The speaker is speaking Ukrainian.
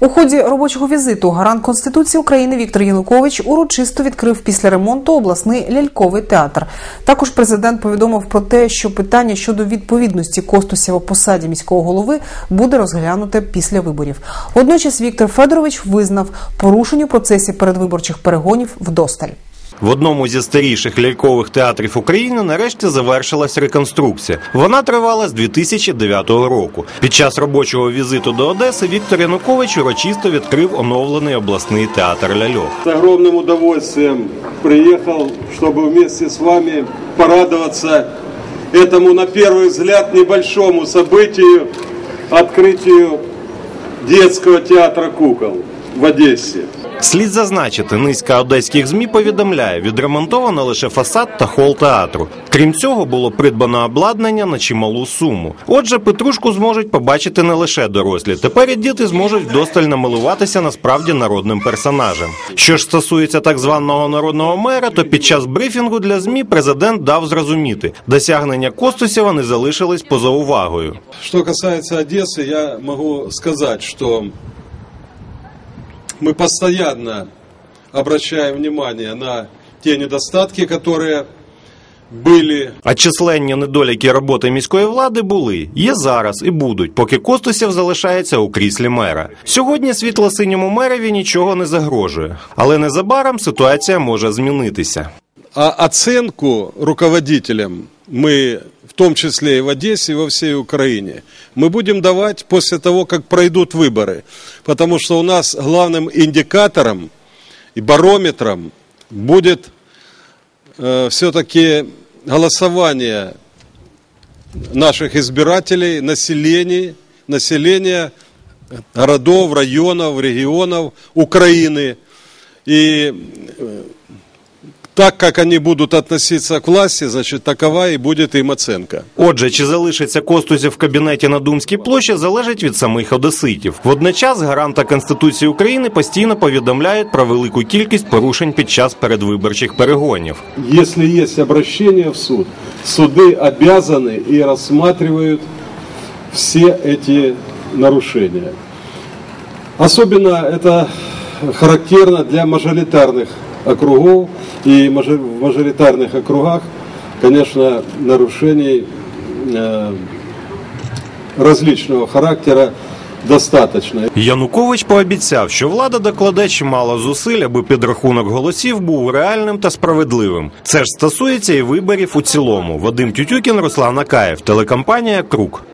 У ході робочого візиту гарант Конституції України Віктор Янукович урочисто відкрив після ремонту обласний ляльковий театр. Також президент повідомив про те, що питання щодо відповідності Костусєва посаді міського голови буде розглянуте після виборів. Водночас Віктор Федорович визнав порушень у процесі передвиборчих перегонів вдосталь. В одному зі старіших лялькових театрів України нарешті завершилась реконструкція. Вона тривала з 2009 року. Під час робочого візиту до Одеси Віктор Янукович урочисто відкрив оновлений обласний театр ляльок. С огромным удовольствием приехал, чтобы вместе с вами порадоваться этому, на первый взгляд, небольшому событию, открытию детского театра кукол в Одессе. Слід зазначити, низка одеських змі повідомляє, відремонтовано лише фасад та хол театру. Крім цього, було придбано обладнання на чималу суму. Отже, Петрушку зможуть побачити не лише дорослі. Тепер і діти зможуть вдосталь намилуватися насправді народним персонажем. Що ж стосується так званого народного мера, то під час брифінгу для змі президент дав зрозуміти, досягнення Костусєва не залишились поза увагою. Что касается Одессы, я могу сказать, что мы постоянно обращаем внимание на те недостатки, которые были А численні недоліки роботи міської влади були, є зараз і будуть, поки Костусєв залишається у кріслі мера. Сьогодні світло-синьому мерові нічого не загрожує, але незабаром ситуація може змінитися. А оценку руководителям мы, в том числе и в Одессе, и во всей Украине, мы будем давать после того, как пройдут выборы. Потому что у нас главным индикатором и барометром будет э, все-таки голосование наших избирателей, населения, населения городов, районов, регионов Украины. И э, так как они будут относиться к власти, значит, такова и будет им оценка. Отже, чи залишиться Костусів в кабінеті на Думській площі, залежить від самих одеситів. Водночас гаранта Конституції України постійно повідомляють про велику кількість порушень під час передвиборчих перегонів. Если есть обращение в суд, суды обязаны и рассматривают все эти нарушения. Особенно это характерно для мажоритарных округов. И в мажоритарных округах, конечно, нарушений э, различного характера достаточно. Янукович пообіцяв, що влада докладе чимало зусиль, аби підрахунок голосів був реальним та справедливим. Це ж стосується і виборів у цілому. Вадим Тютюкін, Руслан Акаєв, телекомпанія Крук.